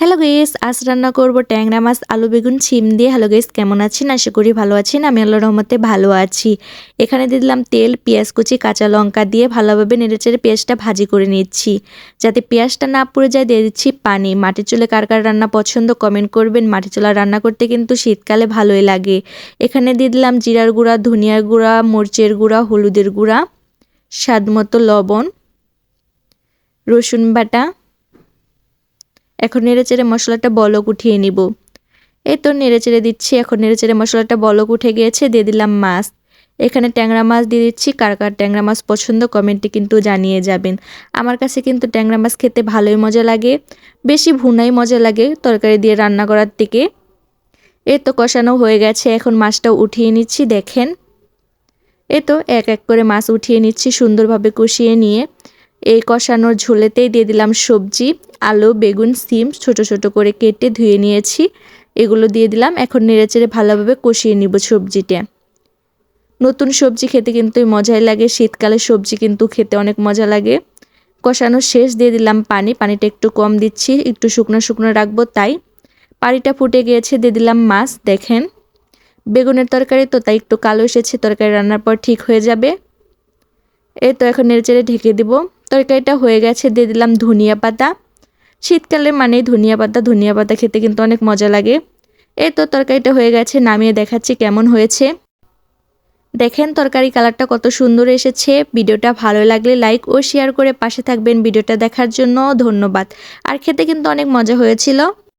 Hello guess আজ রান্না করব ট্যাংরা মাছ, আলু বেগুন ছিম দিয়ে। হ্যালো গেস কেমন আছেন? আশা করি ভালো আছেন। আমি আল্লাহ রহমতে ভালো আছি। এখানে দিয়ে দিলাম তেল, পেঁয়াজ কুচি, কাঁচা লঙ্কা দিয়ে ভালোভাবে নেড়েচেড়ে পেঁয়াজটা ভাজি করে নিচ্ছি। যাতে পেঁয়াজটা না পুড়ে যায়, দিয়ে দিচ্ছি পানি। মাটির চুলে কার কার রান্না পছন্দ কমেন্ট করবেন। মাটির চুলা রান্না করতে কিন্তু শীতকালে ভালোই লাগে। এখানে দিয়ে দিলাম জিরার গুঁড়া, ধনিয়ার গুঁড়া, মরিচের গুঁড়া, হলুদের গুঁড়া, স্বাদ মতো লবণ, রসুন বাটা এখন নেড়েচেড়ে মশলাটা বলক উঠিয়ে নিব। এই তো নেড়েচেড়ে দিচ্ছি, এখন নেড়েচেড়ে মশলাটা বলক উঠে গিয়েছে, দিয়ে দিলাম মাছ। এখানে ট্যাংরা মাছ দিয়ে দিচ্ছি, কার কার ট্যাংরা মাছ পছন্দ কমেন্টে কিন্তু জানিয়ে যাবেন। আমার কাছে কিন্তু ট্যাংরা মাছ খেতে ভালোই মজা লাগে, বেশি ভুনাই মজা লাগে তরকারি দিয়ে রান্না করার থেকে। এ তো কষানো হয়ে গেছে, এখন মাছটাও উঠিয়ে নিচ্ছি, দেখেন। এ তো এক এক করে মাছ উঠিয়ে নিচ্ছি, সুন্দরভাবে কষিয়ে নিয়ে। এই কষানোর ঝোলেতেই দিয়ে দিলাম সবজি, আলু, বেগুন, সিম ছোট ছোট করে কেটে ধুয়ে নিয়েছি। এগুলো দিয়ে দিলাম, এখন নেড়েচেড়ে ভালোভাবে কষিয়ে নিব সবজিটা। নতুন সবজি খেতে কিন্তু মজাই লাগে, শীতকালে সবজি কিন্তু খেতে অনেক মজা লাগে। কষানো শেষ, দিয়ে দিলাম পানি, পানিটা একটু কম দিচ্ছি, একটু শুকনো শুকনো রাখব তাই। পানিটা ফুটে গিয়েছে, দিয়ে দিলাম মাছ, দেখেন। বেগুনের তরকারি তো তাই একটু কালো এসেছে, তরকারি রান্নার পর ঠিক হয়ে যাবে। এই তো এখন নেড়েচেড়ে ঢেকে দিব। তরকারিটা হয়ে গেছে, দিয়ে দিলাম ধনিয়া পাতা। শীতকালে মানে ধনিয়া পাতা ধনিয়া পাতা খেতে কিন্তু অনেক মজা লাগে। এই তো তরকারিটা হয়ে গেছে, নামিয়ে দেখাচ্ছি কেমন হয়েছে। দেখেন তরকারি কালারটা কত সুন্দর এসেছে। ভিডিওটা ভালো লাগলে লাইক ও শেয়ার করে পাশে থাকবেন ভিডিওটা দেখার জন্য। ধন্যবাদ। আর খেতে কিন্তু অনেক মজা হয়েছিল।